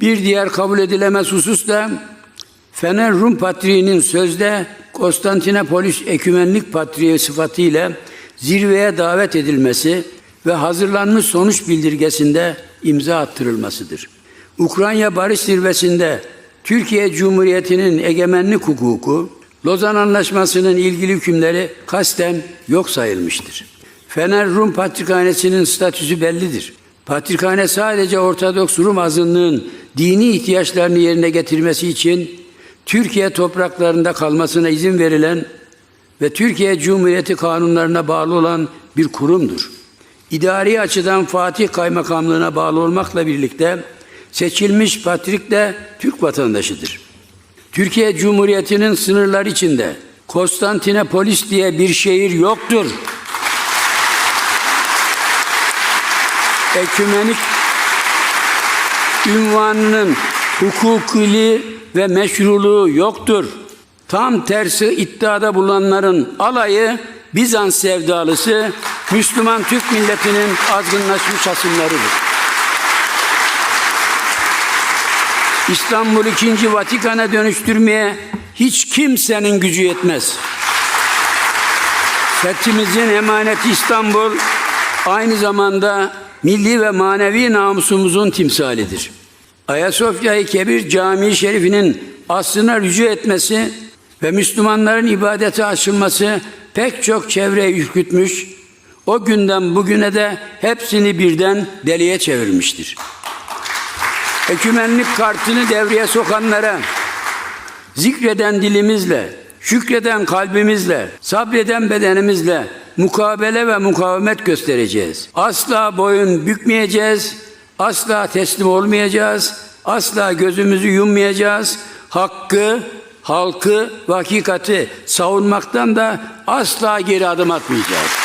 Bir diğer kabul edilemez husus da Fener Rum Patriği'nin sözde Konstantinopolis Ekümenlik Patriği sıfatıyla zirveye davet edilmesi ve hazırlanmış sonuç bildirgesinde imza attırılmasıdır. Ukrayna Barış Zirvesi'nde Türkiye Cumhuriyeti'nin egemenlik hukuku, Lozan Anlaşması'nın ilgili hükümleri kasten yok sayılmıştır. Fener Rum Patrikhanesi'nin statüsü bellidir. Patrikhane sadece Ortodoks Rum azınlığın dini ihtiyaçlarını yerine getirmesi için Türkiye topraklarında kalmasına izin verilen ve Türkiye Cumhuriyeti kanunlarına bağlı olan bir kurumdur. İdari açıdan Fatih Kaymakamlığına bağlı olmakla birlikte seçilmiş patrik de Türk vatandaşıdır. Türkiye Cumhuriyeti'nin sınırları içinde Konstantinopolis diye bir şehir yoktur. Ekümenik ünvanının hukukili ve meşruluğu yoktur. Tam tersi iddiada bulunanların alayı Bizans sevdalısı Müslüman Türk milletinin azgınlaşmış hasımlarıdır. İstanbul ikinci Vatikan'a dönüştürmeye hiç kimsenin gücü yetmez. Fethimizin emaneti İstanbul aynı zamanda milli ve manevi namusumuzun timsalidir. Ayasofya-i Kebir Camii Şerifi'nin aslına rücu etmesi ve Müslümanların ibadete açılması pek çok çevreyi ürkütmüş, o günden bugüne de hepsini birden deliye çevirmiştir. Ekümenlik kartını devreye sokanlara zikreden dilimizle, şükreden kalbimizle, sabreden bedenimizle mukabele ve mukavemet göstereceğiz. Asla boyun bükmeyeceğiz, asla teslim olmayacağız, asla gözümüzü yummayacağız. Hakkı, halkı ve hakikati savunmaktan da asla geri adım atmayacağız.